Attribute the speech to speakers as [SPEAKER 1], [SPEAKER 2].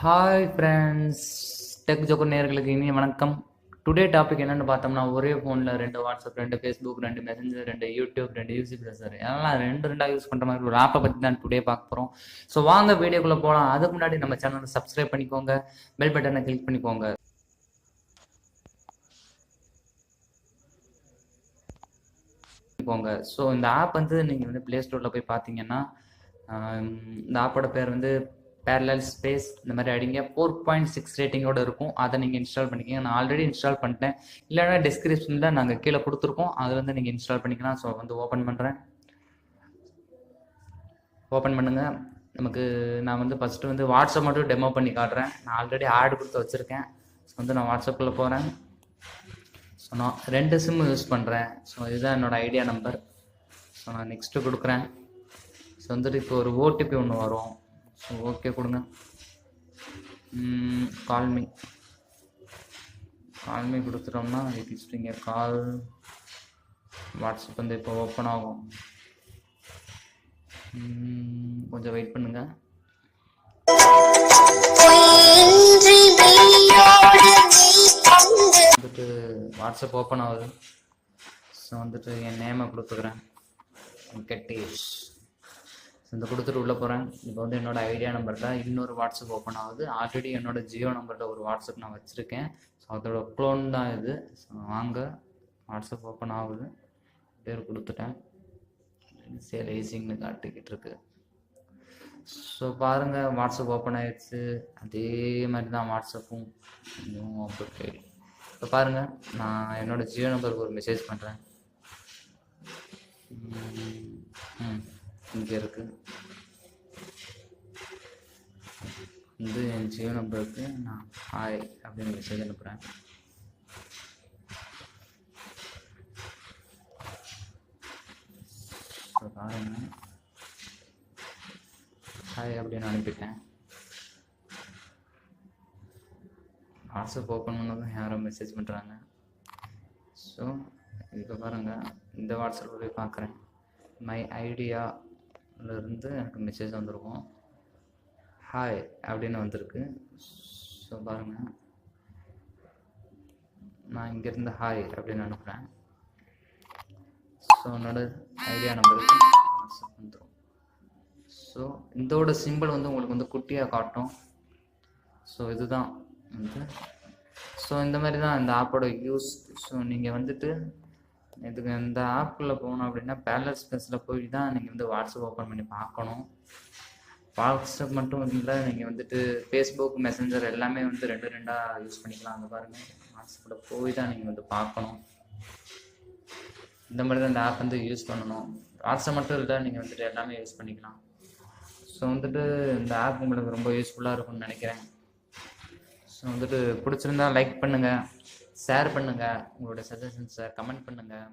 [SPEAKER 1] Hi friends tech joker நேர்களுக்கு இனிய வணக்கம். டுடே டாபிக் என்னென்னு பார்த்தோம்னா ஒரே ஃபோனில் ரெண்டு வாட்ஸ்அப் ரெண்டு ஃபேஸ்புக் ரெண்டு மெசஞ்சர் ரெண்டு யூடியூப் ரெண்டு யூசி ப்ரெசர் எல்லாம் ரெண்டு ரெண்டாக யூஸ் பண்ணுற மாதிரி ஒரு ஆப்பை பற்றி தான் டுடே பார்க்க போகிறோம் ஸோ வாங்க வீடியோக்குள்ளே போகலாம் அதுக்கு முன்னாடி நம்ம சேனலை சப்ஸ்கிரைப் பண்ணிக்கோங்க. பெல் பட்டனை கிளிக் பண்ணிக்கோங்க. போங்க. ஸோ இந்த ஆப் வந்து நீங்கள் வந்து ப்ளே ஸ்டோரில் போய் பார்த்தீங்கன்னா இந்த ஆப்போட பேர் வந்து பேரலல் ஸ்பேஸ் இந்த மாதிரி அடிங்க ஃபோர் பாயிண்ட் சிக்ஸ் ரேட்டிங்கோட இருக்கும். அதை நீங்கள் இன்ஸ்டால் பண்ணிக்கங்க. நான் ஆல்ரெடி இன்ஸ்டால் பண்ணிட்டேன். இல்லைன்னா டிஸ்கிரிப்ஷனில் நாங்கள் கீழே கொடுத்துருக்கோம். அதுலேருந்து வந்து நீங்கள் இன்ஸ்டால் பண்ணிக்கலாம். ஸோ வந்து ஓப்பன் பண்ணுறேன் ஓப்பன் பண்ணுங்கள் நமக்கு நான் வந்து ஃபஸ்ட்டு வந்து வாட்ஸ்அப் மட்டும் டெமோ பண்ணி காட்டுறேன். நான் ஆல்ரெடி ஆட் கொடுத்து வச்சுருக்கேன். ஸோ வந்து நான் வாட்ஸ்அப்பில் போகிறேன் ஸோ நான் ரெண்டு சிம் யூஸ் பண்ணுறேன் ஸோ இதுதான் என்னோடய ஐடியா நம்பர் ஸோ நான் நெக்ஸ்ட்டு கொடுக்குறேன். ஸோ வந்துட்டு இப்போ ஒரு ஓடிபி ஒன்று வரும். ஓகே கொடுங்க. Call me. கால்மி கொடுத்துட்டோம்னா இட் இஸ் இங்கே கால் வாட்ஸ்அப் வந்து இப்போ ஓப்பன் ஆகும். கொஞ்சம் வெயிட் பண்ணுங்க. வந்துட்டு வாட்ஸ்அப் ஓப்பன் ஆகுது. ஸோ வந்துட்டு என் நேமை கொடுத்துக்கிறேன். வெங்கடேஷ். ஸோ இந்த கொடுத்துட்டு உள்ளே போகிறேன் இப்போ வந்து என்னோடய ஐடியா நம்பரில் இன்னொரு வாட்ஸ்அப் ஓப்பன் ஆகுது. ஆல்ரெடி என்னோடய ஜியோ நம்பரில் ஒரு வாட்ஸ்அப் நான் வச்சுருக்கேன். ஸோ அதோட க்ளோன் தான் இது. ஸோ வாங்க. வாட்ஸ்அப் ஓப்பன் ஆகுது. பேர் கொடுத்துட்டேன். சேல் ஈஸிங்னு காட்டிக்கிட்டு இருக்கு. ஸோ பாருங்கள் வாட்ஸ்அப் ஓப்பன் ஆகிடுச்சு அதே மாதிரி தான் வாட்ஸ்அப்பும் இதுவும் ஓகே இப்போ பாருங்கள் நான் என்னோடய ஜியோ நம்பருக்கு ஒரு மெசேஜ் பண்ணுறேன் இங்கே இருக்குது வந்து என் ஜியோ நம்பருக்கு நான் ஹாய் அப்படின்னு மெசேஜ் அனுப்புகிறேன் இப்போ பாருங்க. ஹாய் அப்படின்னு அனுப்பிட்டேன். வாட்ஸ்அப் ஓப்பன் பண்ணதும் யாரோ மெசேஜ் பண்ணுறாங்க ஸோ இப்போ பாருங்கள் இந்த வாட்ஸ்அப்பில் போய் பார்க்குறேன் மை ஐடியா இருந்து எனக்கு மெசேஜ் வந்திருக்கும். ஹாய் அப்படின்னு வந்திருக்கு. ஸோ பாருங்கள் நான் இங்கேருந்து ஹாய் அப்படின்னு அனுப்புகிறேன் ஸோ என்னோட ஐடியா நம்பருக்கு வாட்ஸ்அப் வந்துடும் ஸோ இதோட சிம்பிள் வந்து உங்களுக்கு வந்து குட்டியாக காட்டும். ஸோ இதுதான் வந்து. ஸோ இந்த மாதிரி தான் இந்த ஆப்போட யூஸ் ஸோ நீங்கள் வந்துட்டு இதுக்கு இந்த ஆப்புக்குள்ளே போகணும் அப்படின்னா பேலஸ் ஸ்பேஸில் போய் தான் நீங்கள் வந்து வாட்ஸ்அப் ஓப்பன் பண்ணி பார்க்கணும். வாட்ஸ்அப் மட்டும் இல்லை நீங்கள் வந்துட்டு ஃபேஸ்புக் மெசஞ்சர் எல்லாமே வந்து ரெண்டு ரெண்டாக யூஸ் பண்ணிக்கலாம். அந்த பாருங்கள் வாட்ஸ்அப்பில் போய் தான் நீங்கள் வந்து பார்க்கணும். இந்த மாதிரி தான் இந்த ஆப் வந்து யூஸ் பண்ணணும். வாட்ஸ்அப் மட்டும் இல்லை நீங்கள் வந்துட்டு எல்லாமே யூஸ் பண்ணிக்கலாம். ஸோ வந்துட்டு இந்த ஆப் உங்களுக்கு ரொம்ப யூஸ்ஃபுல்லாக இருக்கும்னு நினைக்கிறேன். ஸோ வந்துட்டு பிடிச்சிருந்தா லைக் பண்ணுங்கள் ஷேர் பண்ணுங்கள் உங்களோட சஜஷன்ஸை கமெண்ட் பண்ணுங்கள்